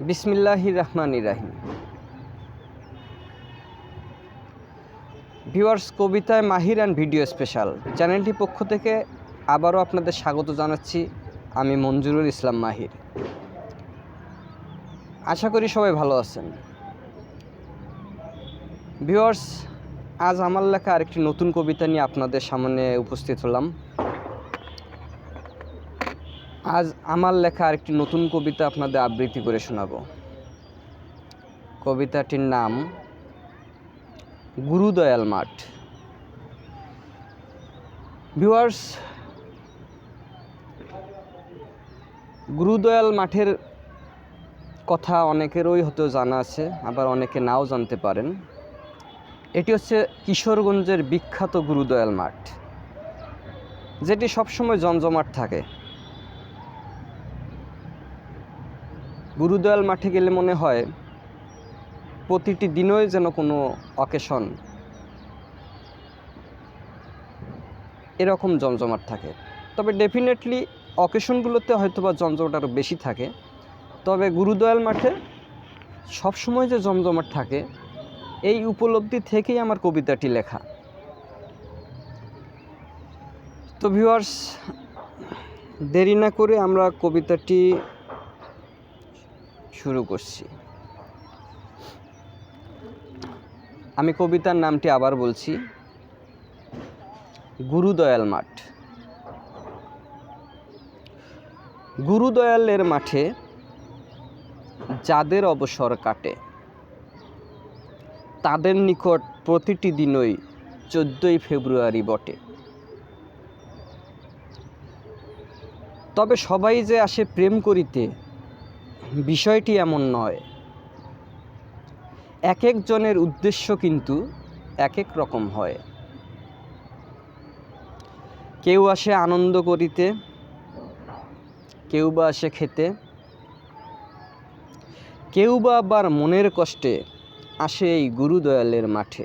বিসমিল্লাহ রহমান রাহিম। ভিউয়ার্স, কবিতায় মাহির and video special. চ্যানেলটির পক্ষ থেকে আবারও আপনাদের স্বাগত জানাচ্ছি। আমি মঞ্জুরুল ইসলাম মাহির। আশা করি সবাই ভালো আছেন। ভিউয়ার্স, আজ আমার লেখা আরেকটি নতুন কবিতা নিয়ে আপনাদের সামনে উপস্থিত হলাম। আজ আমার লেখা আরেকটি নতুন কবিতা আপনাদের আবৃত্তি করে শোনাব। কবিতাটির নাম, গুরুদয়াল মাঠ। ভিউয়ার্স, গুরুদয়াল মাঠের কথা অনেকেরই হয়তো জানা আছে, আবার অনেকে নাও জানতে পারেন। এটি হচ্ছে কিশোরগঞ্জের বিখ্যাত গুরুদয়াল মাঠ, যেটি সবসময় জমজমাট থাকে। গুরুদয়াল মাঠে গেলে মনে হয় প্রতিটি দিনই যেন কোনো অকেশন, এরকম জমজমাট থাকে। তবে ডেফিনেটলি অকেশনগুলোতে হয়তো বা জমজমাট আরও বেশি থাকে। তবে গুরুদয়াল মাঠে সবসময় যে জমজমাট থাকে, এই উপলব্ধি থেকেই আমার কবিতাটি লেখা। তো ভিউয়ার্স দেরি না করে আমরা কবিতাটি শুরু করছি। আমি কবিতার নামটি আবার বলছি। গুরুদয়াল মাঠ। গুরুদয়ালের মাঠে যাদের অবসর কাটে, তাদের নিকট প্রতিটি দিনই চোদ্দোই ফেব্রুয়ারি বটে। তবে সবাই যে আসে প্রেম করিতে বিষয়টি এমন নয়। এক একজনের উদ্দেশ্য কিন্তু এক এক রকম হয়। কেউ আসে আনন্দ করিতে, কেউ বা আসে খেতে, কেউ বা আবার মনের কষ্টে আসে এই গুরুদয়ালের মাঠে।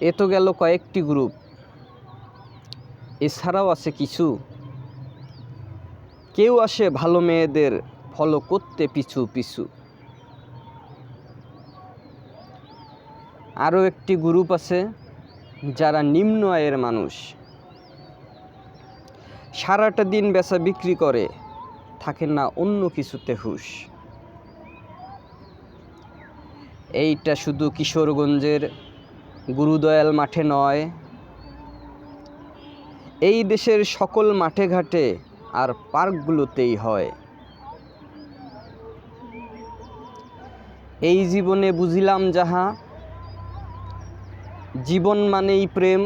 এ তো গেল কয়েকটি গ্রুপ। এছাড়াও আছে কিছু কেউ আসে ভালো মেয়েদের ফলো করতে পিছু পিছু। আরও একটি গ্রুপ আছে যারা নিম্ন আয়ের মানুষ। সারাটা দিন বেচা বিক্রি করে থাকে না অন্য কিছুতে হুশ। এইটা শুধু কিশোরগঞ্জের গুরুদয়াল মাঠে নয়, এই দেশের সকল মাঠে ঘাটে আর পার্কগুলোতেই হয়। এই জীবনে বুঝিলাম যাহা, জীবন মানেই প্রেম।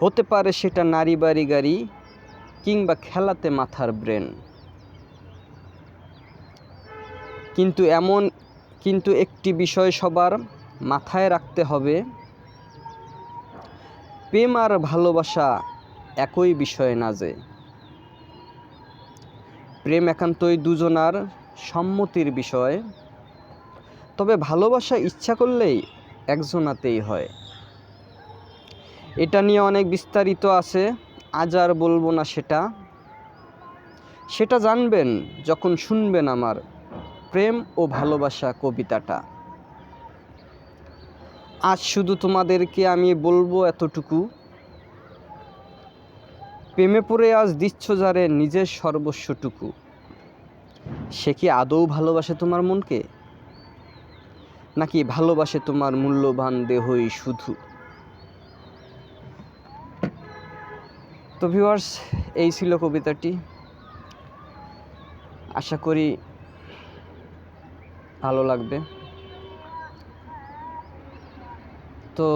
হতে পারে সেটা নারী বাড়ি গাড়ি কিংবা খেলাতে মাথার ব্রেন। কিন্তু এমন, কিন্তু একটি বিষয় সবার মাথায় রাখতে হবে। প্রেম আর ভালোবাসা একই বিষয় না যে। প্রেম একান্তই দুজনার সম্মতির বিষয়। তবে ভালোবাসা ইচ্ছা করলেই একজনাতেই হয়। এটা নিয়ে অনেক বিস্তারিত আছে, আজ আর বলব না সেটা। সেটা জানবেন যখন শুনবেন আমার প্রেম ও ভালোবাসা কবিতাটা। আজ শুধু তোমাদেরকে আমি বলব এতটুকু। প্রেমে পড়ে আজ দিচ্ছ যারে নিজের সর্বস্বটুকু। সে কি আদৌ ভালোবাসে তোমার মনকে? নাকি ভালোবাসে তোমার মূল্যবান দেহই শুধু? তো ভিউয়ার্স এই ছিল কবিতাটি। আশা করি ভালো লাগবে। তো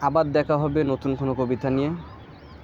আবার দেখা হবে নতুন কোনো কবিতা নিয়ে।